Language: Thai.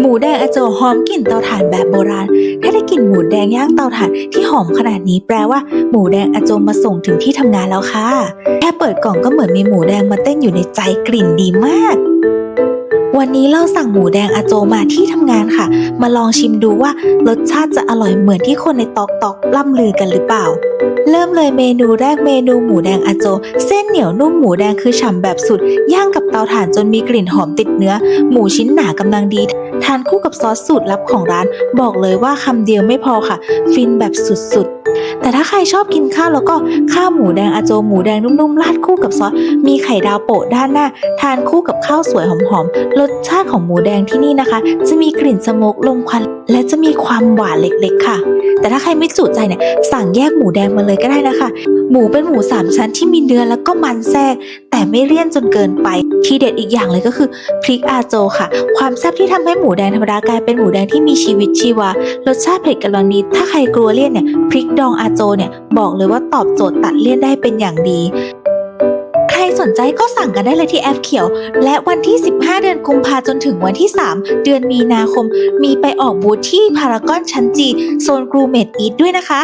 หมูแดงอโจหอมกลิ่นเตาถ่านแบบโบราณ ถ้าได้กลิ่นหมูแดงย่างเตาถ่านที่หอมขนาดนี้แปลว่า หมูแดงอโจมาส่งถึงที่ทำงานแล้วค่ะ แค่เปิดกล่องก็เหมือนมีหมูแดงมาเต้นอยู่ในใจกลิ่นดีมาก วันนี้เราสั่งหมูแดงอโจมาที่ทำงานค่ะ มาลองชิมดูว่ารสชาติจะอร่อยเหมือนที่คนในตอกตอกล่ำลือกันหรือเปล่า เริ่มเลยเมนูแรกเมนูหมูแดงอาโจ เส้นเหนียวนุ่มหมูแดงคือฉ่ำแบบสุด ย่างกับเตาถ่านจนมีกลิ่นหอมติดเนื้อ หมูชิ้นหนากำลังดี ทานคู่กับซอสสูตรลับของร้าน บอกเลยว่าคำเดียวไม่พอค่ะ ฟินแบบสุดๆ แต่ถ้าใครชอบกินข้าวแล้วก็ข้าวหมูแดงอาโจหมูแดงนุ่มๆราดคู่กับซอสมีไข่ดาวโปะด้านหน้า ทานคู่กับข้าวสวยหอมๆรสชาติของหมูแดงที่นี่นะคะ จะมีกลิ่นสโมกลมควัน และจะมีความหวานเล็กๆค่ะ แต่ถ้าใครไม่จุใจเนี่ยสั่งแยกหมูแดงมาเลยก็ได้นะคะ หมูเป็นหมูสามชั้นที่มีเนื้อแล้วก็มันแทรก แต่ไม่เลี่ยนจนเกินไปทีเด็ดอีกอย่างเลยก็คือพริกอาโจค่ะ ความแซ่บที่ทำให้หมูแดงธรรมดากลายเป็นหมูแดงที่มีชีวิตชีวารสชาติเผ็ดกำลังดีถ้าใครกลัวเลี่ยนเนี่ยพริกดองอาโจเนี่ยบอกเลยว่าตอบโจทย์ตัดเลี่ยนได้เป็นอย่างดีใครสนใจก็สั่งกันได้เลยที่แอปเขียว และวันที่ 15 เดือนกุมภาจนถึงวันที่ 3 เดือนมีนาคม มีไปออกบูธที่พารากอนชั้นจี โซนกรูเมดอีทด้วยนะคะ